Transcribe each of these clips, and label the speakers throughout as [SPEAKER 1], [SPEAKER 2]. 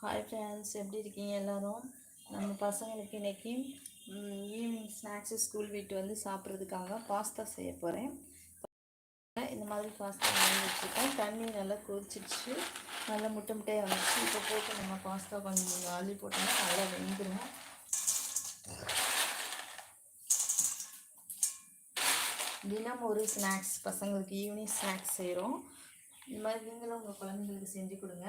[SPEAKER 1] Hi friends எப்படி இருக்கீங்க எல்லோரும்? நம்ம பசங்களுக்கு இன்னைக்கு ஈவினிங் ஸ்நாக்ஸு ஸ்கூல் வீட்டு வந்து சாப்பிட்றதுக்காக பாஸ்தா செய்ய போகிறேன் இந்த மாதிரி பாஸ்தா வாங்கி வச்சுருக்கேன். தண்ணி நல்லா கொதிச்சிடுச்சு. நல்லா முட்டை முட்டையாக வந்துச்சு. இப்போ போட்டு நம்ம பாஸ்தா கொஞ்சம் அள்ளி போட்டோம்னா நல்லா வெந்துடும் தினம் ஒரு ஸ்நாக்ஸ் பசங்களுக்கு ஈவினிங் ஸ்நாக்ஸ் செய்கிறோம் இந்த மாதிரி நீங்களும் உங்கள் குழந்தைங்களுக்கு செஞ்சு கொடுங்க.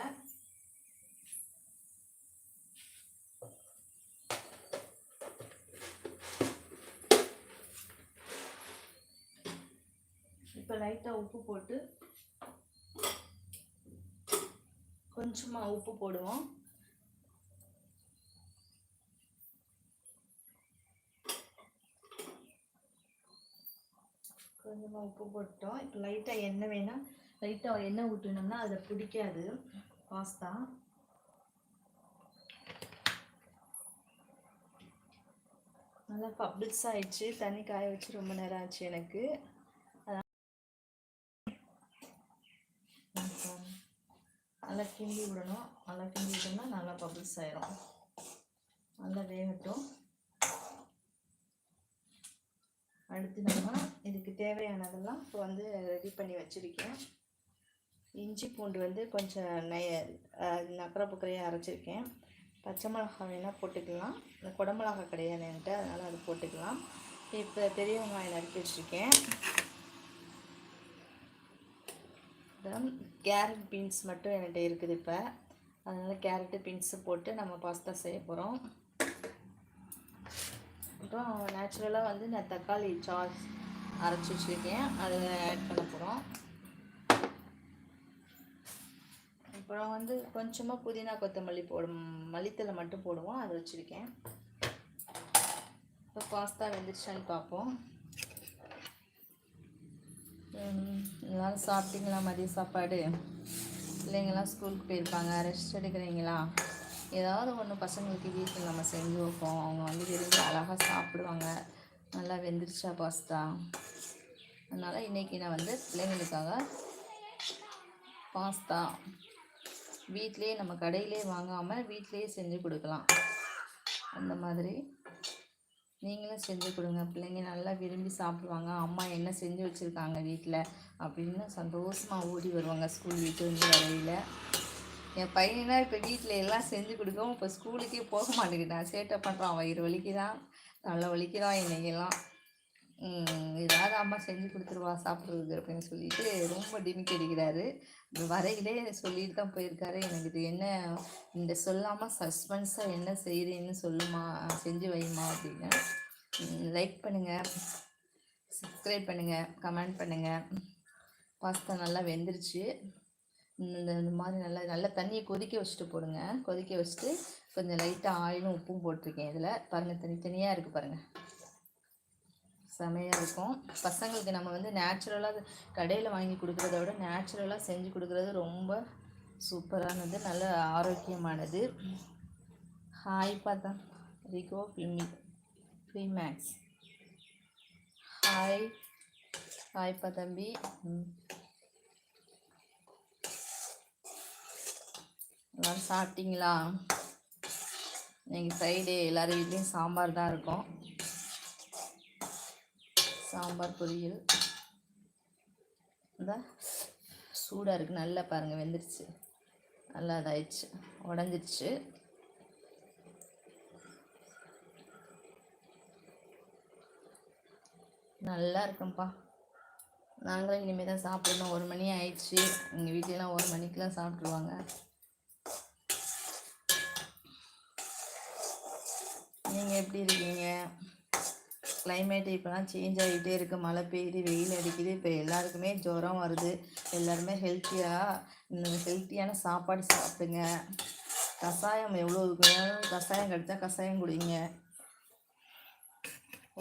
[SPEAKER 1] இப்போ லைட்டாக உப்பு போட்டு கொஞ்சமாக உப்பு போடுவோம். கொஞ்சமாக உப்பு போட்டோம் இப்போ லைட்டாக எண்ணெய் வேணால் லைட்டாக எண்ணெய் ஊற்றினோம்னா அதை பிடிக்காது. பாஸ்தா. நல்லா பப்ளிக்ஸ் ஆயிடுச்சு. தண்ணி காய வச்சு ரொம்ப நேரம் ஆச்சு எனக்கு நல்லா கிண்டி விடணும். நல்லா கிண்டி விட்டோம்னா நல்லா பபிள்ஸ் ஆயிரும். நல்லா வேகட்டும். அடுத்து நம்ம இதுக்கு தேவையானதெல்லாம் இப்போ வந்து ரெடி பண்ணி வச்சுருக்கேன். இஞ்சி பூண்டு வந்து கொஞ்சம் நெய் நக்கரை புக்கரையாக அரைச்சிருக்கேன். பச்சை மிளகா வேணால் போட்டுக்கலாம். இந்த குடமிளகா கிடையாது என்கிட்ட அதனால் அது போட்டுக்கலாம். இப்போ பெரிய வெங்காயம் நறுக்கி வச்சுருக்கேன். கேரட் பீன்ஸ் மட்டும் என்கிட்ட இருக்குது இப்போ. அதனால் கேரட்டு பீன்ஸு போட்டு நம்ம பாஸ்தா செய்ய போகிறோம் அப்புறம் நேச்சுரலாக வந்து நான் தக்காளி சாஸ் அரைச்சி வச்சுருக்கேன். அதை ஆட் பண்ண போகிறோம் அப்புறம் வந்து கொஞ்சமாக புதினா கொத்தமல்லி போடும் மல்லித்தலை மட்டும் போடுவோம். அதை வச்சுருக்கேன். இப்போ பாஸ்தா வெந்துருச்சான்னு பார்ப்போம். எல்லோரும் சாப்பிட்டீங்களா? மதிய சாப்பாடு? பிள்ளைங்கள்லாம் ஸ்கூலுக்கு போயிருப்பாங்க. ரெஸ்ட் எடுக்கிறீங்களா? ஏதாவது ஒன்று பசங்களுக்கு வீட்டில் நம்ம செஞ்சு வைப்போம். அவங்க வந்து விரும்பி அழகாக சாப்பிடுவாங்க. நல்லா வெந்துருச்சா பாஸ்தா? அதனால் இன்றைக்கி நான் வந்து பிள்ளைங்களுக்காக பாஸ்தா. வீட்லேயே நம்ம கடையிலே வாங்காமல் வீட்லேயே செஞ்சு கொடுக்கலாம். அந்த மாதிரி நீங்களும் செஞ்சு கொடுங்க. பிள்ளைங்க நல்லா விரும்பி சாப்பிடுவாங்க. அம்மா என்ன செஞ்சு வச்சுருக்காங்க வீட்டில் அப்படின்னு சந்தோஷமாக ஓடி வருவாங்க ஸ்கூல் வீட்டு வந்து வரையில். என் பையனா இப்போ வீட்டில் எல்லாம் செஞ்சு கொடுக்கவும் இப்போ ஸ்கூலுக்கே போக மாட்டேங்கிட்டான் சேட்டை பண்ணுறான் வயிறு வலிக்குதான். தலை வலிக்கிறான் இன்றைக்கெல்லாம் ஏதாவது அம்மா செஞ்சு கொடுத்துருவா சாப்பிட்றது அப்படின்னு சொல்லிட்டு ரொம்ப டிமிக் அடிக்கிறாரு. வரையிலே சொல்லிட்டு தான் போயிருக்காரு. எனக்கு இது என்ன இந்த சொல்லாமல் சஸ்பென்ஸாக என்ன செய்கிறேன்னு சொல்லுமா செஞ்சு வைமா அப்படின்னு. லைக் பண்ணுங்கள் சப்ஸ்கிரைப் பண்ணுங்கள் கமெண்ட் பண்ணுங்கள் பாஸ்தா நல்லா வெந்துருச்சு. இந்த இந்த மாதிரி நல்லா நல்லா தண்ணியை கொதிக்க வச்சுட்டு போடுங்க. கொதிக்க வச்சுட்டு கொஞ்சம் லைட்டாக ஆயிலும் உப்பும் போட்டிருக்கேன் இதில். பாருங்கள் தனித்தனியாக இருக்குது பாருங்கள் செமையாக இருக்கும். பசங்களுக்கு நம்ம வந்து நேச்சுரலாக கடையில் வாங்கி கொடுக்குறத விட நேச்சுரலாக செஞ்சு கொடுக்குறது ரொம்ப சூப்பரானது நல்ல ஆரோக்கியமானது. ஹாய் பார்த்தா ரிகோ ஃபிமி ஃப்ரீ மேக்ஸ் ஹாய் ஹாய்ப்பா தம்பி. எல்லோரும் சாப்பிட்டீங்களா? எங்கள் ஃப்ரைடே எல்லோரும் வீட்லேயும் சாம்பார் தான் இருக்கும். சாம்பார் பொரியல். இந்த சூடாக இருக்குது நல்லா பாருங்கள் வெந்துருச்சு. நல்லா இதாயிடுச்சு. உடஞ்சிருச்சு. நல்லா இருக்கும்ப்பா நாங்களும் இனிமேல் தான் சாப்பிடணும். ஒரு மணி ஆயிடுச்சு. எங்கள் வீட்டிலலாம் ஒரு மணிக்கெலாம் சாப்பிட்ருவாங்க நீங்கள் எப்படி இருக்கீங்க? கிளைமேட் இப்போலாம் சேஞ்ச் ஆகிட்டே இருக்குது மழை பெய்யுது வெயில் அடிக்குது. இப்போ எல்லாருக்குமே ஜுரம் வருது. எல்லாருமே ஹெல்த்தியாக ஹெல்த்தியான சாப்பாடு சாப்பிடுங்க. கஷாயம் எவ்வளோ கஷாயம் கிடைச்சா கஷாயம் குடிங்க.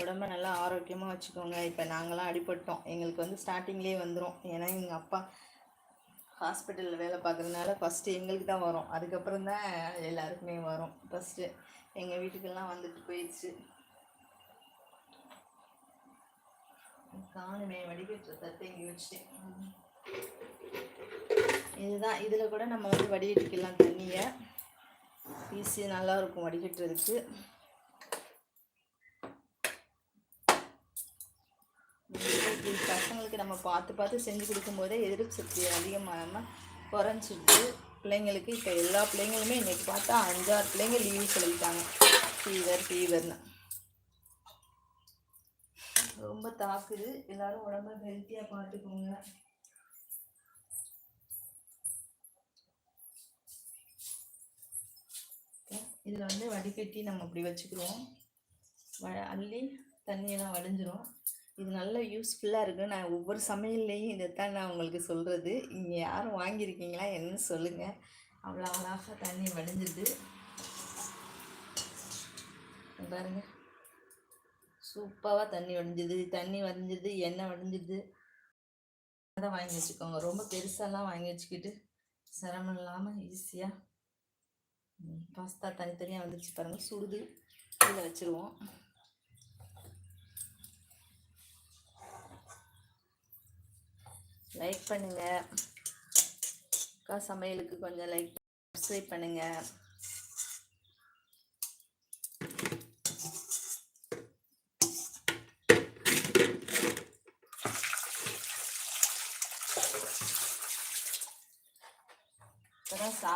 [SPEAKER 1] உடம்ப நல்லா ஆரோக்கியமாக வச்சுக்கோங்க. இப்போ நாங்களாம் அடிபட்டோம். எங்களுக்கு வந்து ஸ்டார்டிங்லேயே வந்துடும் ஏன்னா எங்கள் அப்பா ஹாஸ்பிட்டலில் வேலை பார்க்குறதுனால ஃபஸ்ட்டு எங்களுக்கு தான் வரும். அதுக்கப்புறம் தான் எல்லாருக்குமே வரும். ஃபஸ்ட்டு எங்கள் வீட்டுக்கெல்லாம் வந்துட்டு போயிடுச்சு. காணுமே வடிகட்டுற தத்தை இங்கே வச்சுட்டேன் இதுதான் இதில் கூட நம்ம வந்து வடிகட்டிக்கலாம் தண்ணியை. ஈஸியாக நல்லாயிருக்கும் வடிகட்டுறதுக்கு. பசங்களுக்கு நம்ம பார்த்து பார்த்து செஞ்சு கொடுக்கும்போதே எதிர்ப்பு சக்தி அதிகமாகாமல் குறைஞ்சிட்டு பிள்ளைங்களுக்கு இப்போ எல்லா பிள்ளைங்களுமே இன்றைக்கி பார்த்தா அஞ்சாறு பிள்ளைங்க லீவு சொல்லிட்டாங்க ஃபீவர் ஃபீவர்னு ரொம்ப தாக்குது. எல்லாரும் உடம்ப ஹெல்த்தியாக பார்த்துக்கோங்க. இதில் வந்து வடிகட்டி நம்ம இப்படி வச்சுக்கிறோம் வ அள்ளி தண்ணியெல்லாம் வடிஞ்சிரும். இது நல்ல யூஸ்ஃபுல்லாக இருக்குது நான் ஒவ்வொரு சமையல்லையும் இதைத்தான் நான் உங்களுக்கு சொல்கிறது இங்கே யாரும் வாங்கியிருக்கீங்களா என்னன்னு சொல்லுங்கள் அவ்வளோ அழகாக தண்ணி வடிஞ்சிது பாருங்கள் சூப்பராக தண்ணி வடிஞ்சுது தண்ணி வடிஞ்சுது எண்ணெய் வடிஞ்சுது. அதை வாங்கி வச்சுக்கோங்க. ரொம்ப பெருசாலாம் வாங்கி வச்சுக்கிட்டு சிரமம் இல்லாமல் ஈஸியாக பாஸ்தா தனித்தனியாக வந்துருச்சு பாருங்கள் சுடுது. இதில் வச்சுருவோம். லைக் பண்ணுங்கள் அக்கா சமையலுக்கு கொஞ்சம் லைக் சப்ஸ்கிரைப் பண்ணுங்கள்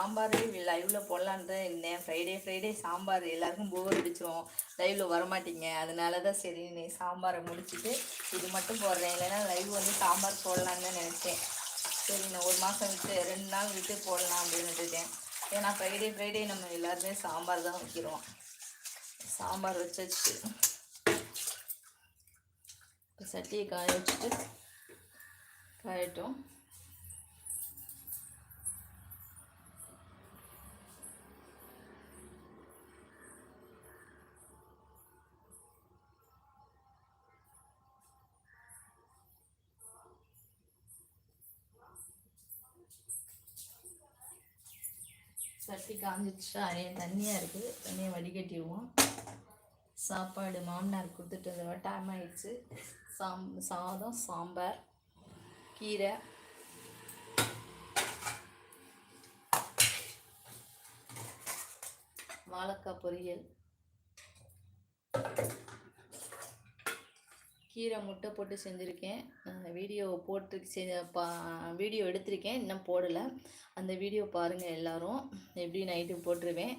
[SPEAKER 1] சாம்பார் லைவில் போடலான்னு இருந்தேன். Friday Friday sambar. எல்லாருக்கும் போர் அடிச்சிரும். லைவில் வரமாட்டீங்க. அதனால தான் சரி நீ சாம்பாரை முடிச்சுட்டு இது மட்டும் போடுறேன். இல்லைன்னா லைவ் வந்து சாம்பார் போடலான்னு தான் நினச்சேன். சரி நான் ஒரு மாதம் விட்டு ரெண்டு நாள் விட்டு போடலாம் அப்படின்னு இருக்கேன் ஏன்னா ஃப்ரைடே ஃப்ரைடே நம்ம எல்லாருமே சாம்பார் தான் வைக்கிறோம். சாம்பார் வச்சு சட்டியை காய வச்சுட்டு காயட்டும். சட்டி காஞ்சிடுச்சா? நிறைய தண்ணியாக இருக்குது. தண்ணியை வடிகட்டிடுவோம். சாப்பாடு மாமனார் கொடுத்துட்டு வந்த டைம் ஆயிடுச்சு. சாம் சாதம் சாம்பார் கீரை. வாழைக்காய் பொரியல். கீரை முட்டை போட்டு செஞ்சுருக்கேன். அந்த வீடியோ போட்டு செ பா வீடியோ எடுத்திருக்கேன். இன்னும் போடலை. அந்த வீடியோ பாருங்கள் எல்லோரும். எப்படி நைட்டு போட்டுருவேன்.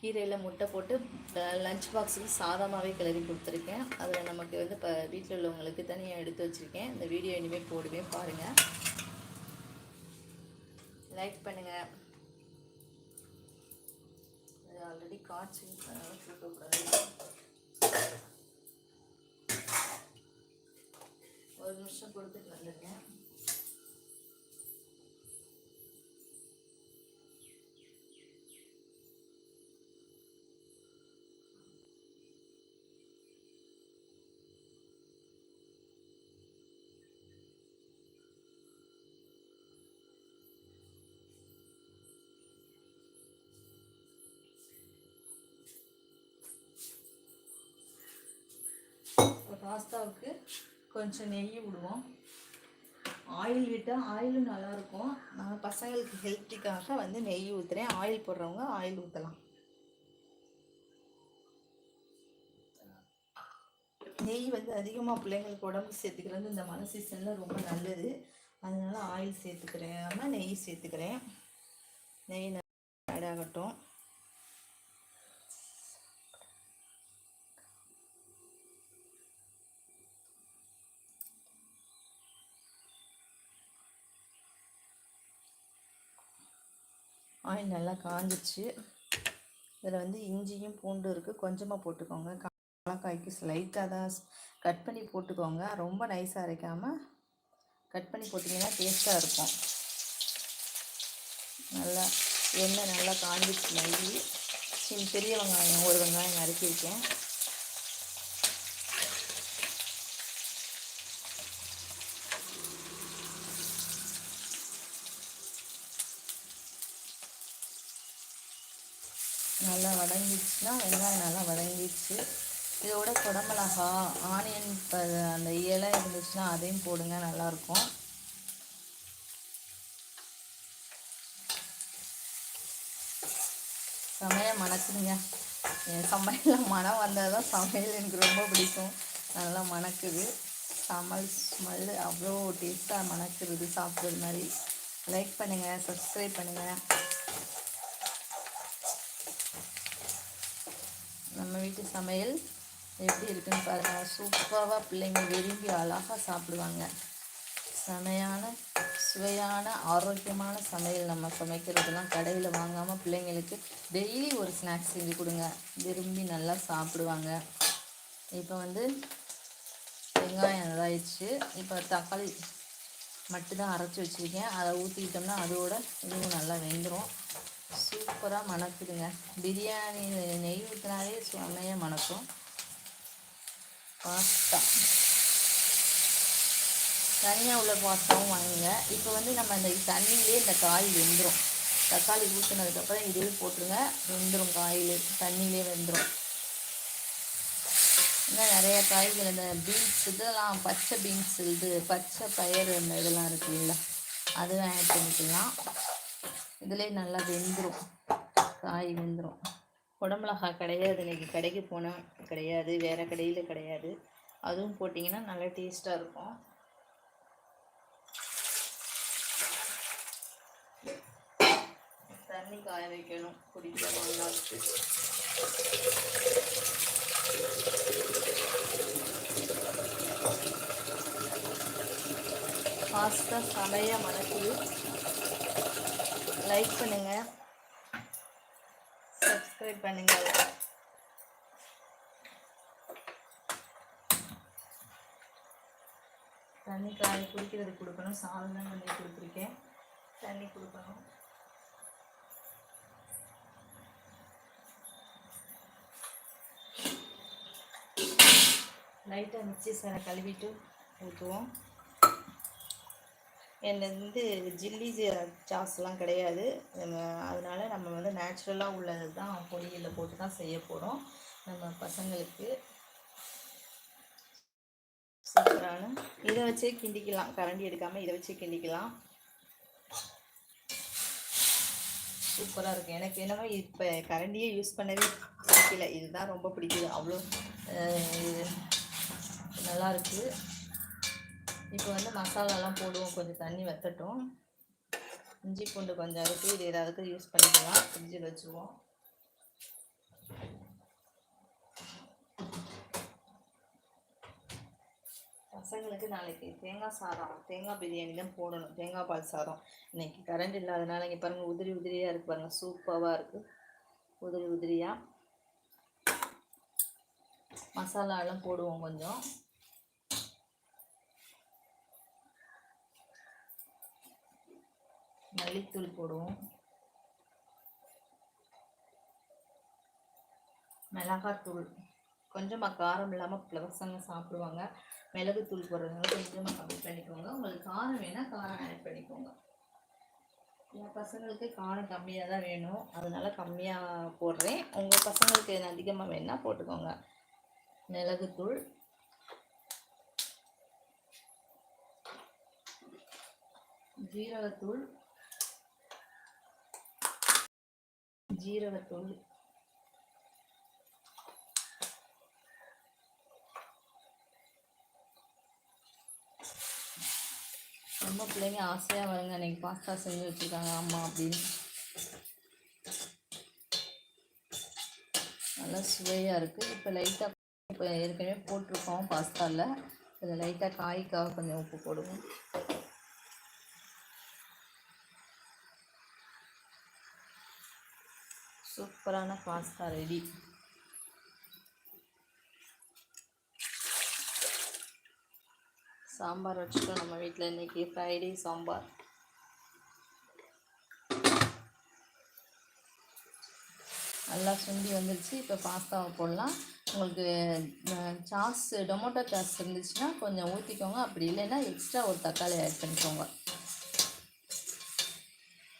[SPEAKER 1] கீரையில் முட்டை போட்டு லஞ்ச் பாக்ஸுக்கு சாதமாகவே கிளறி கொடுத்துருக்கேன். அதில் நமக்கு வந்து இப்போ வீட்டில் உள்ளவங்களுக்கு தனியாக எடுத்து வச்சுருக்கேன். இந்த வீடியோ இனிமேல் போடுவேன் பாருங்கள் லைக் பண்ணுங்கள் ஆல்ரெடி காய்ச்சி கொடுக்கக்கூடாது ஒரு நிமிஷம் கொடுத்துட்டு வந்துடுங்க பாஸ்தாவுக்கு கொஞ்சம் நெய் விடுவோம். ஆயில் விட்டால் ஆயிலும் நல்லாயிருக்கும். நான் பசங்களுக்கு ஹெல்த்திக்காக வந்து நெய் ஊற்றுறேன் ஆயில் போடுறவங்க ஆயில் ஊற்றலாம் நெய் வந்து அதிகமாக பிள்ளைங்களுக்கு உடம்பு சேர்த்துக்கிறது இந்த மழை சீசனில் ரொம்ப நல்லது. அதனால ஆயில் சேர்த்துக்கிறேன். ஆனால் நெய் சேர்த்துக்கிறேன். நெய் ஆட் ஆகட்டும் ஆயில் நல்லா காஞ்சிச்சு. இதில் வந்து இஞ்சியும் பூண்டு இருக்குது கொஞ்சமாக போட்டுக்கோங்க. காக்காய்க்கு ஸ்லைட்டாக தான் கட் பண்ணி போட்டுக்கோங்க. ரொம்ப நைஸாக அரைக்காமல் கட் பண்ணி போட்டிங்கன்னா டேஸ்ட்டாக இருக்கும். நல்லா எண்ணெய் நல்லா காஞ்சிச்சு நெய் சின்ன பெரிய வெங்காயம் ஒரு வெங்காயம் நறுக்கியிருக்கேன் நல்லா வதங்கிடுச்சுன்னா வெங்காயம் நல்லா வதங்கிடுச்சு. இதோட குடமிளகா ஆனியன் இப்போ அந்த இலை இருந்துச்சுன்னா அதையும் போடுங்க நல்லாயிருக்கும். சமையல் மணக்குதுங்க என் சமையலில் மனம் வந்தால் தான் சமையல் எனக்கு ரொம்ப பிடிக்கும். நல்லா மணக்குது. சமையல் ஸ்மெல் அவ்வளோ டேஸ்ட்டாக மணக்குறது சாப்பிட்றது மாதிரி. லைக் பண்ணுங்கள் சப்ஸ்கிரைப் பண்ணுங்கள் நம்ம வீட்டு சமையல் எப்படி இருக்குன்னு பாருங்கள் சூப்பராக பிள்ளைங்க விரும்பி அழகாக சாப்பிடுவாங்க. செமையான சுவையான ஆரோக்கியமான சமையல் நம்ம சமைக்கிறதெல்லாம் கடையில் வாங்காமல் பிள்ளைங்களுக்கு டெய்லி ஒரு ஸ்நாக்ஸ் செஞ்சு கொடுங்க. விரும்பி நல்லா சாப்பிடுவாங்க. இப்போ வந்து வெங்காயம் இதாகிடுச்சு இப்போ தக்காளி மட்டும்தான் அரைச்சி வச்சுருக்கேன். அதை ஊற்றிக்கிட்டோம்னா அதோட இதுவும் நல்லா வெந்துடும் சூப்பராக மணக்குதுங்க. பிரியாணி நெய் ஊற்றினாலே செம்மையாக மணக்கும். பாஸ்தா. தனியாக உள்ள பாஸ்தாவும் வாங்குங்க. இப்போ வந்து நம்ம இந்த தண்ணியிலே இந்த காய் வெந்துடும் தக்காளி ஊற்றுனதுக்கப்புறம் இதுவே போட்டுருங்க. வெந்துடும் காயில். தண்ணியிலே வெந்துடும் இன்னும் நிறைய காய்கள் இந்த பீன்ஸ் இதெல்லாம் பச்சை பீன்ஸ் இது பச்சை பயிறு இந்த இதெல்லாம் இருக்குல்ல அதுவும் ஆட் பண்ணிக்கலாம். இதிலே நல்லா வெந்துடும் காய் வெந்துடும் குடமிளகா கிடையாது. இன்றைக்கி கடைக்கு போனால் கிடையாது. வேறு கடையில் கிடையாது. அதுவும் போட்டிங்கன்னா நல்லா டேஸ்ட்டாக இருக்கும். தண்ணி காய வைக்கணும். குடிக்க நாளுக்கு பாஸ்தா சமைய மணக்குது. லைக் பண்ணுங்க. சப்ஸ்கிரைப் பண்ணுங்க. தண்ணி காய் குடிக்கிறது கொடுக்கணும். சாதம் தான் பண்ணி கொடுத்துருக்கேன். தண்ணி கொடுக்கணும். லைட்டாக மிக்சி சாரை கழுவிட்டு ஊற்றுவோம். என்னது வந்து ஜில்லி சாஸ்லாம் கிடையாது. அதனால் நம்ம வந்து நேச்சுரலாக உள்ளது தான் பொரியலில் போட்டு தான் செய்ய போகிறோம் நம்ம பசங்களுக்கு சூப்பரான இதை வச்சே கிண்டிக்கலாம். கரண்டி எடுக்காமல் இதை வச்சே கிண்டிக்கலாம். சூப்பராக இருக்கும். எனக்கு என்னவோ இப்போ கரண்டியே யூஸ் பண்ணவே பிடிக்கல. இதுதான் ரொம்ப பிடிக்குது. அவ்வளோ நல்லாயிருக்கு நல்லா இருக்குது இப்போ வந்து மசாலாலாம் போடுவோம். கொஞ்சம் தண்ணி வத்தட்டும். இஞ்சி பூண்டு கொஞ்சம் அறுத்து இது ஏதாவது யூஸ் பண்ணிக்கலாம். ஃப்ரிட்ஜில் வச்சுருவோம். பசங்களுக்கு நாளைக்கு தேங்காய் சாதம் தேங்காய் பிரியாணி தான் போடணும். தேங்காய் பால் சாதம். இன்னைக்கு கரண்ட் இல்லாதனால இங்கே பாருங்கள் உதிரி உதிரியாக இருக்கு பாருங்கள் சூப்பராக இருக்குது உதிரி உதிரியாக மசாலாலாம் போடுவோம் கொஞ்சம். மல்லித்தூள் போடுவோம். மிளகாத்தூள். கொஞ்சமாக காரம் இல்லாமல் பசங்க சாப்பிடுவாங்க. மிளகுத்தூள் போடுறதுனால கொஞ்சமாக கம்மி பண்ணிக்கோங்க. உங்களுக்கு காரம் வேணால் காரம் ஆட் பண்ணிக்கோங்க. என் பசங்களுக்கு காரம் கம்மியாக தான் வேணும். அதனால கம்மியாக போடுறேன். உங்கள் பசங்களுக்கு அதிகமாக வேணால் போட்டுக்கோங்க. மிளகுத்தூள். ஜீரகத்தூள். ஜீரகத்தூள். ரொம்ப பிள்ளைங்க ஆசையாக வருங்க. அன்றைக்கி பாஸ்தா செஞ்சு வச்சுருக்காங்க அம்மா அப்படின்னு. நல்லா சுவையாக இருக்குது இப்போ லைட்டாக இப்போ ஏற்கனவே போட்டிருக்கோம் பாஸ்தாவில் இதில் லைட்டாக காய்க்காக கொஞ்சம் உப்பு போடுவோம். சூப்பரான பாஸ்தா ரெடி. சாம்பார் வச்சுட்டோம் நம்ம வீட்டில் இன்றைக்கி ஃப்ரைடே சாம்பார். நல்லா சுண்டி வந்துருச்சு. இப்போ பாஸ்தாவை போடலாம். உங்களுக்கு சாஸ் டொமேட்டோ சாஸ் இருந்துச்சுன்னா கொஞ்சம் ஊற்றிக்கோங்க அப்படி இல்லைன்னா எக்ஸ்ட்ரா ஒரு தக்காளி ஆட் பண்ணிக்கோங்க.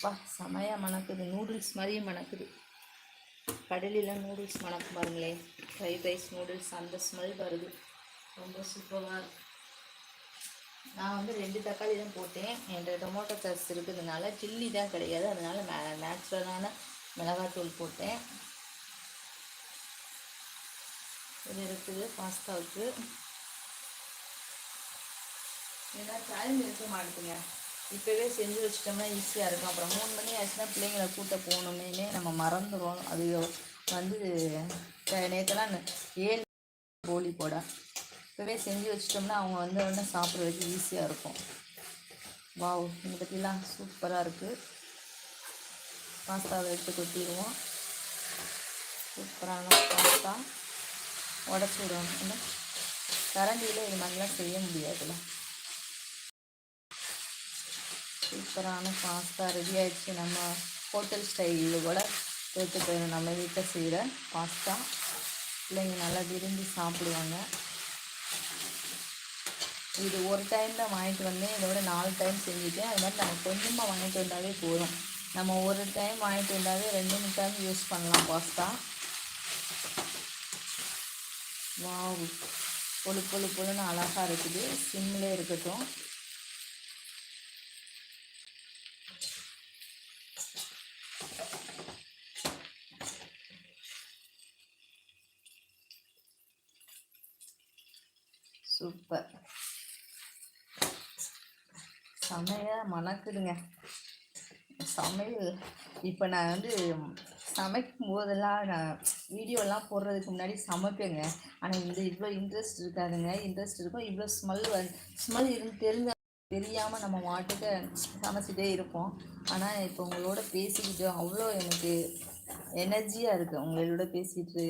[SPEAKER 1] வா செமையாக மணக்குது. நூடுல்ஸ் மாதிரியே மணக்குது. கடலில் நூடுல்ஸ் மணக்கும் பாருங்களேன். ஃப்ரைட் ரைஸ் நூடுல்ஸ் அந்த ஸ்மெல் வருது. ரொம்ப சூப்பராக நான் வந்து ரெண்டு தக்காளி தான் போட்டேன். என்கிட்ட டொமேட்டோ சாஸ் இருக்கிறதுனால சில்லி தான் கிடையாது. அதனால் மே நேச்சுரலான மிளகாத்தூள் போட்டேன். இது இருக்குது பாஸ்தாவுக்கு ஏன்னா டைம் இருக்க மாட்டேங்க இப்போவே செஞ்சு வச்சிட்டோம்னா ஈஸியாக இருக்கும். அப்புறம் மூணு மணி ஆச்சுன்னா பிள்ளைங்களை கூட்ட போகணுமே நம்ம மறந்துடும் அது வந்து நேற்றுலாம் ஏழு போலி போட? இப்போவே செஞ்சு வச்சிட்டோம்னா அவங்க வந்து உடனே சாப்பிட்றதுக்கு ஈஸியாக இருக்கும். வாவ் இந்த பற்றிலாம் சூப்பராக இருக்குது பாஸ்தாவை எடுத்து கொட்டிடுவோம். சூப்பரான பாஸ்தா. உடச்சி விடுவோம் கரண்டியில் இது மாதிரிலாம் செய்ய முடியாதுல்ல. சூப்பரான பாஸ்தா ரெடி ஆயிடுச்சு. நம்ம ஹோட்டல் ஸ்டைலில் கூட தோற்று போயிடும் நம்ம வீட்டில் செய்கிற பாஸ்தா பிள்ளைங்க நல்லா விரும்பி சாப்பிடுவாங்க. இது ஒரு டைம் தான் வாங்கிட்டு வந்தேன். இதோட நாலு டைம் செஞ்சுட்டேன். அது மாதிரி நம்ம கொஞ்சமாக வாங்கிட்டு வந்தாலே போதும். நம்ம ஒரு டைம் வாங்கிட்டு வந்தாலே ரெண்டு மூணு டைம் யூஸ் பண்ணலாம் பாஸ்தா வாவ் பொழு பொழு பொழுன்னு அழகாக இருக்குது. சிம்மிலே இருக்கட்டும். செமையாக மணக்குதுங்க. சமையல். இப்போ நான் வந்து சமைக்கும் போதெல்லாம் நான் வீடியோலாம் போடுறதுக்கு முன்னாடி சமைப்பேங்க. ஆனால் இந்த இவ்வளோ இன்ட்ரெஸ்ட் இருக்காதுங்க. இன்ட்ரெஸ்ட் இருக்கும் இவ்வளோ ஸ்மெல் வ ஸ்மெல் இருந்து தெரிஞ்ச தெரியாமல் நம்ம மாட்டுக்கு சமைச்சிட்டே இருப்போம். ஆனால் இப்போ உங்களோட பேசிக்கிட்டு அவ்வளோ எனக்கு எனர்ஜியாக இருக்குது உங்களோட பேசிகிட்டு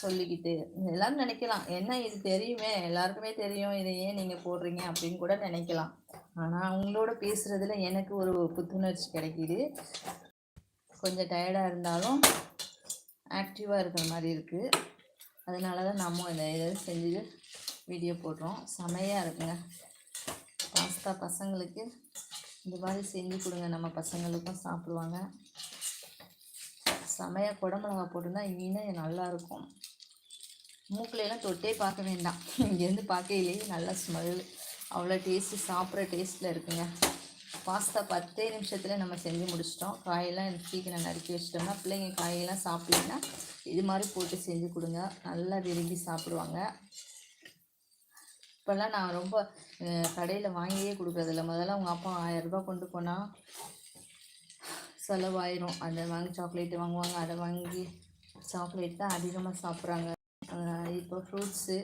[SPEAKER 1] சொல்லிக்கிட்டு எல்லாரும் நினைக்கலாம். என்ன இது தெரியுமே. எல்லாருக்குமே தெரியும். இதை ஏன் நீங்கள் போடுறீங்க அப்படின்னு கூட நினைக்கலாம். ஆனால் உங்களோட பேசுகிறதுல எனக்கு ஒரு புத்துணர்ச்சி கிடைக்கிது. கொஞ்சம் டயர்டாக இருந்தாலும் ஆக்டிவாக இருக்கிற மாதிரி இருக்குது அதனால தான் நம்ம இந்த இதை செஞ்சு வீடியோ போடுறோம். செமையாக இருக்குங்க. பாஸ்தா பசங்களுக்கு இந்த மாதிரி செஞ்சு கொடுங்க. நம்ம பசங்களுக்கும் சாப்பிடுவாங்க. செமையாக குடமிளகா போட்டிருந்தா இன்னும் நல்லாயிருக்கும் மூக்கிலெல்லாம் தொட்டே பார்க்க வேண்டாம். இங்கேருந்து பார்க்கையிலேயே நல்லா ஸ்மெல் அவ்வளோ டேஸ்ட்டு சாப்பிட்ற டேஸ்ட்டில் இருக்குங்க. பாஸ்தா பத்தே நிமிஷத்தில் நம்ம செஞ்சு முடிச்சிட்டோம். காயெல்லாம் சீக்கிரம் நறுக்கி வச்சிட்டோம்னா பிள்ளைங்க காயெல்லாம் சாப்பிட்லன்னா இது மாதிரி போட்டு செஞ்சு கொடுங்க. நல்லா விரும்பி சாப்பிடுவாங்க. இப்போல்லாம் நான் ரொம்ப கடையில் வாங்கியே கொடுக்குறதில்ல. முதல்ல உங்கள் அப்பா ஆயரரூபா கொண்டு போனால் செலவாயிரும். அதை வாங்கி சாக்லேட்டு வாங்குவாங்க. அதை வாங்கி சாக்லேட் தான் அதிகமாக சாப்பிட்றாங்க. இப்போ ஃப்ரூட்ஸு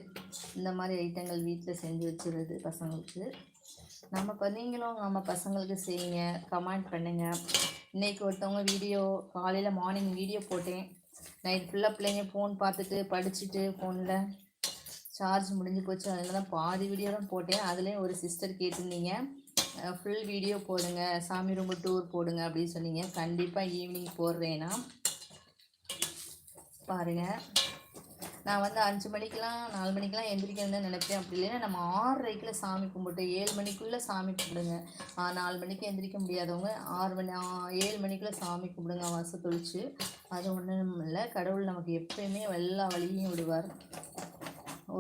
[SPEAKER 1] இந்த மாதிரி ஐட்டங்கள் வீட்டில் செஞ்சு வச்சுருது பசங்களுக்கு. நம்ம இப்போ நீங்களும் நம்ம பசங்களுக்கு செய்யுங்க கமெண்ட் பண்ணுங்கள் இன்றைக்கி ஒருத்தவங்க வீடியோ காலையில் மார்னிங் வீடியோ போட்டேன். நைட் ஃபுல்லாக பிள்ளைங்க ஃபோன் பார்த்துட்டு படிச்சுட்டு ஃபோனில் சார்ஜ் முடிஞ்சு போச்சு. அதில் தான் பாதி வீடியோ தான் போட்டேன். அதுலேயும் ஒரு சிஸ்டர் கேட்டிருந்தீங்க. ஃபுல் வீடியோ போடுங்க. சாமி ரொம்ப டூர் போடுங்க அப்படின்னு சொன்னீங்க. கண்டிப்பாக ஈவினிங் போடுறேன்னா பாருங்கள் நான் வந்து அஞ்சு மணிக்கெலாம் நாலு மணிக்கெலாம் எந்திரிக்கணும்னு நினைப்பேன். அப்படி இல்லைன்னா நம்ம ஆறரைக்கில் சாமி கும்பிட்டு ஏழு மணிக்குள்ளே சாமி கும்பிடுங்க. நாலு மணிக்கு எந்திரிக்க முடியாதவங்க ஆறு மணி ஏழு மணிக்குள்ளே சாமி கும்பிடுங்க வாச தொழிச்சு அது ஒன்றும் இல்லை. கடவுள் நமக்கு எப்பயுமே எல்லா வழியும் விடுவார்.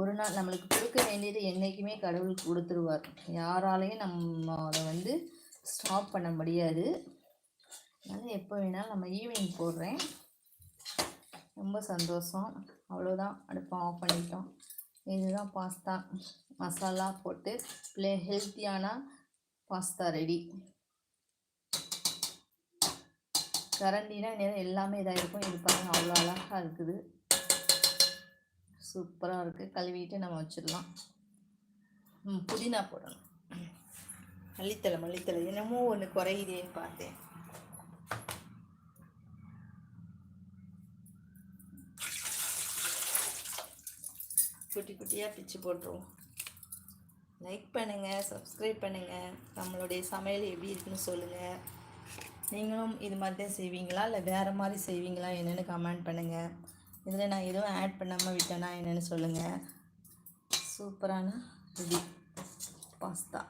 [SPEAKER 1] ஒரு நாள் நம்மளுக்கு கொடுக்க வேண்டியது என்றைக்குமே கடவுள் கொடுத்துருவார். யாராலையும் நம்ம அதை வந்து ஸ்டாப் பண்ண முடியாது. அதனால் எப்போ வேணாலும் நம்ம ஈவினிங் போடுறேன். ரொம்ப சந்தோஷம். அவ்வளோதான். அடுப்பை ஆஃப் பண்ணிட்டோம். இதுதான் பாஸ்தா மசாலா போட்டு ப்ளே ஹெல்த்தியான பாஸ்தா ரெடி கரண்டினா நேரம் எல்லாமே இதாக இருக்கும். இது பாருங்கள் அவ்வளோ அழகாக இருக்குது. சூப்பராக இருக்குது கழுவிட்டு நம்ம வச்சிடலாம். ம் புதினா போடணும். மல்லித்தலை மல்லித்தலை என்னமோ ஒன்று குறையுதேன்னு பார்த்தேன். குட்டி குட்டியாக பிச்சு போட்டுருவோம். லைக் பண்ணுங்கள் சப்ஸ்கிரைப் பண்ணுங்கள் நம்மளுடைய சமையல் எப்படி இருக்குன்னு சொல்லுங்கள் நீங்களும் இது மாதிரி தான் செய்வீங்களா? இல்லை வேறு மாதிரி செய்வீங்களா? என்னென்னு கமெண்ட் பண்ணுங்கள் இதில் நான் எதுவும் ஆட் பண்ணாமல் விட்டேன்னா என்னென்னு சொல்லுங்கள் சூப்பரான ரெடி. பாஸ்தா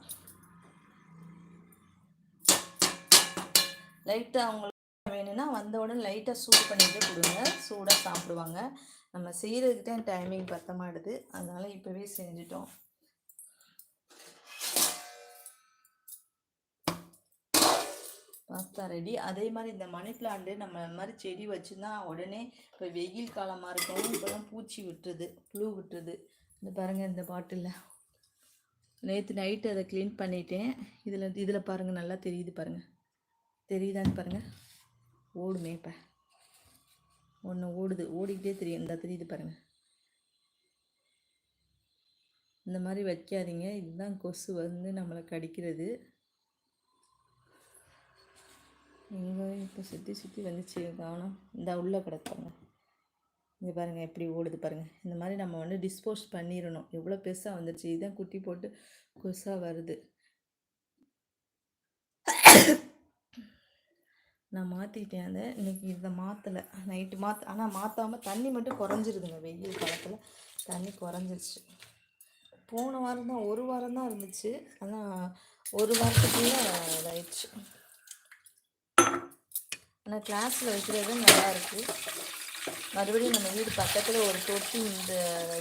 [SPEAKER 1] லைட்டாக அவங்களுக்கு வேணும்னா வந்த உடனே லைட்டாக சூடு பண்ணிட்டு கொடுங்க. சூடாக சாப்பிடுவாங்க. நம்ம செய்கிறதுக்கு தான் டைமிங் பற்ற மாட்டுது அதனால் இப்போவே செஞ்சிட்டோம். பாஸ்தா ரெடி அதே மாதிரி இந்த மணி பிளான்ட்டு நம்ம மாதிரி செடி வச்சுருந்தா உடனே இப்போ வெயில் காலமாக இருக்கவும் இப்போலாம் பூச்சி விட்டுருது புழு விட்டுருது. இந்த பாருங்கள் இந்த பாட்டிலில் நேற்று நைட்டு அதை க்ளீன் பண்ணிட்டேன். இதில் இதில் பாருங்கள் நல்லா தெரியுது பாருங்கள் தெரியுதான்னு பாருங்கள் ஓடுமே இப்போ. ஒன்று ஓடுது. ஓடிக்கிட்டே தெரியும். இந்த தெரியுது பாருங்கள் இந்த மாதிரி வைக்காதீங்க. இதுதான் கொசு வந்து நம்மளை கடிக்கிறது. இங்கே இப்போ சுற்றி சுற்றி வந்துச்சு. கவனம் இந்த உள்ளே கிடப்பாங்க இங்கே பாருங்கள் எப்படி ஓடுது பாருங்கள் இந்த மாதிரி நம்ம வந்து டிஸ்போஸ் பண்ணிடணும். எவ்வளோ பெருசாக வந்துருச்சு. இதுதான் குட்டி போட்டு கொசாக வருது. நான் மாற்றிட்டேன் அதை இன்றைக்கி இதை மாற்றலை நைட்டு மாற்ற ஆனால் மாற்றாமல் தண்ணி மட்டும் குறைஞ்சிருதுங்க வெயில் காலத்தில். தண்ணி குறைஞ்சிருச்சு. போன வாரம் தான் ஒரு வாரம் தான் இருந்துச்சு. ஆனால் ஒரு வாரத்துக்குள்ளே இதாயிடுச்சு. ஆனால் கிளாஸில் வைக்கிறது நல்லா இருக்குது மறுபடியும் நம்ம வீடு பக்கத்தில் ஒரு தொட்டி இந்த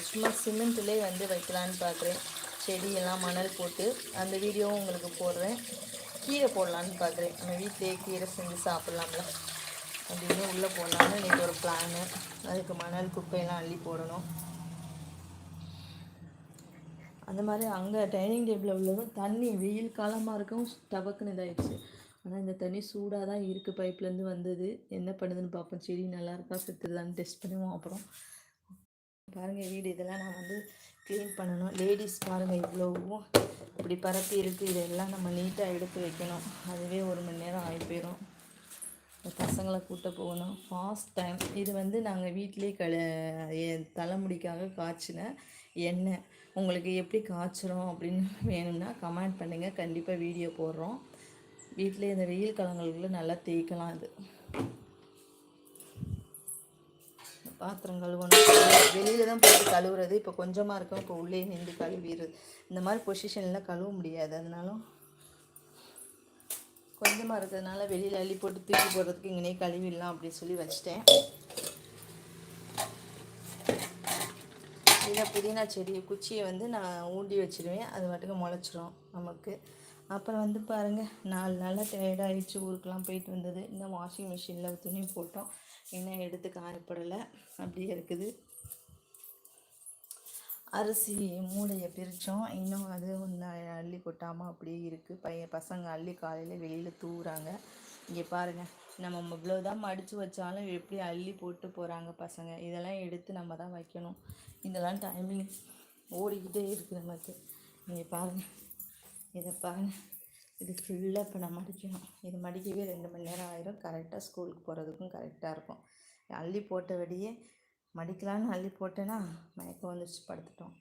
[SPEAKER 1] சும்மா சிமெண்ட்லேயே வந்து வைக்கலான்னு பார்க்குறேன் செடியெல்லாம் மணல் போட்டு அந்த வீடியோவும் உங்களுக்கு போடுறேன். கீரை போடலான்னு பார்க்குறேன். நம்ம வீட்டிலேயே கீரை செஞ்சு சாப்பிட்லாம்ல. அப்படின்னு உள்ளே போடலான்னு இன்றைக்கி ஒரு பிளானு அதுக்கு மணல் குப்பையெல்லாம் அள்ளி போடணும். அந்த மாதிரி அங்கே டைனிங் டேபிளில் உள்ளதும் தண்ணி வெயில் காலமாக இருக்கும் டபக்குன்னு இதாகிடுச்சு ஆனால் இந்த தண்ணி சூடாக தான் இருக்குது பைப்லேருந்து வந்தது. என்ன பண்ணுதுன்னு பார்ப்போம். செடி நல்லா இருக்கா? செத்துருதான்னு டெஸ்ட் பண்ணுவோம் அப்புறம் பாருங்கள் வீடு இதெல்லாம் நான் வந்து க்ளீன் பண்ணணும். லேடிஸ் பாருங்கள் இவ்வளோவும் இப்படி பரப்பி இருக்குது இதெல்லாம் நம்ம நீட்டாக எடுத்து வைக்கணும். அதுவே ஒரு மணி நேரம் ஆகி போயிடும் பசங்களை கூட்ட போகணும். ஃபாஸ்ட் டைம் இது வந்து நாங்கள் வீட்டிலே கல என் தலைமுடிக்காக காய்ச்சின எண்ணெய். உங்களுக்கு எப்படி காய்ச்சுறோம் அப்படின்னு வேணும்னா கமெண்ட் பண்ணுங்கள் கண்டிப்பாக வீடியோ போடுறோம். வீட்டிலே இந்த வெயில் காலங்களுக்கு நல்லா தேய்க்கலாம் அது. பாத்திரம் கழுவணும் வெளியில தான் போட்டு கழுவுறது இப்போ கொஞ்சமாக இருக்கும் இப்போ உள்ளே நின்று கழுவிடுறது. இந்த மாதிரி பொசிஷனில் கழுவ முடியாது. அதனாலும் கொஞ்சமாக இருக்கிறதுனால வெளியில் அள்ளி போட்டு தூக்கி போடுறதுக்கு இங்கனே கழுவிடலாம் அப்படின்னு சொல்லி வச்சிட்டேன். இதில் புதினா செடி குச்சியை வந்து நான் ஊண்டி வச்சிடுவேன் அது மட்டுக்கு முளைச்சிரும் நமக்கு. அப்புறம் வந்து பாருங்கள் நாலு நாளாக டயர்டாகிடுச்சு ஊருக்கெலாம் போயிட்டு வந்தது. இன்னும் வாஷிங் மிஷினில் துணி போட்டோம். இன்னும் எடுத்து காயப்படலை அப்படியே இருக்குது. அரிசி மூளையை பிரித்தோம் இன்னும் அது ஒன்று அள்ளி கொட்டாமல் அப்படியே இருக்குது பையன் பசங்க அள்ளி காலையில் வெளியில் தூவுறாங்க. இங்கே பாருங்கள் நம்ம இவ்வளோ தான் மடித்து வச்சாலும் எப்படி அள்ளி போட்டு போகிறாங்க பசங்க? இதெல்லாம் எடுத்து நம்ம தான் வைக்கணும். இதெல்லாம் டைமிங் ஓடிக்கிட்டே இருக்குது நமக்கு. இங்கே பாருங்கள் இதை பாருங்க. இது ஃபுல்லாக இப்போ நான் மடிக்கணும். இது மடிக்கவே ரெண்டு மணி நேரம் ஆயிரும். கரெக்டாக ஸ்கூலுக்கு போகிறதுக்கும் கரெக்டாக இருக்கும். அள்ளி போட்டபடியே மடிக்கலான்னு அள்ளி போட்டேன்னா மயக்கம் வந்துருச்சு படுத்துட்டோம்.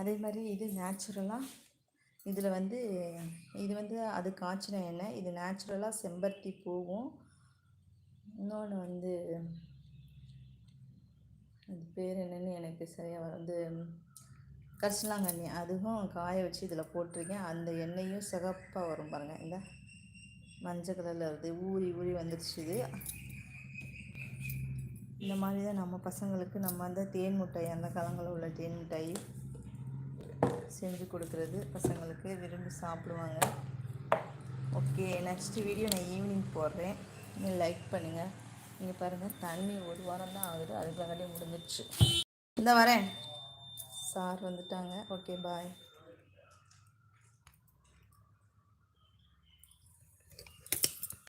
[SPEAKER 1] அதே மாதிரி இது நேச்சுரலாக இதில் வந்து இது வந்து அது காய்ச்சின எண்ணெய். இது நேச்சுரலாக செம்பருத்தி பூவும். இன்னொன்று வந்து அது பேர் என்னன்னு எனக்கு சரியாக வந்து கரிசலாங்கண்ணி அதுவும் காய வச்சு இதில் போட்டிருக்கேன். அந்த எண்ணெயும் சிகப்பாக வரும் பாருங்கள் இந்த மஞ்சள் கலரில் வருது. ஊறி ஊறி வந்துடுச்சு இது. இந்த மாதிரி தான் நம்ம பசங்களுக்கு நம்ம அந்த தேன் மிட்டாய் அந்த காலங்களில் உள்ள தேன் மிட்டாய் செஞ்சு கொடுக்குறது பசங்களுக்கு விரும்பி சாப்பிடுவாங்க. ஓகே நெக்ஸ்ட் வீடியோ நான் ஈவினிங் போடுறேன். நீங்கள் லைக் பண்ணுங்கள் நீங்கள் பாருங்கள் தண்ணி ஒரு வாரம் தான் ஆகுது. அதுக்காகவே முடிஞ்சிடுச்சு இந்த வரேன். சார் வந்துட்டாங்க. Okay bye.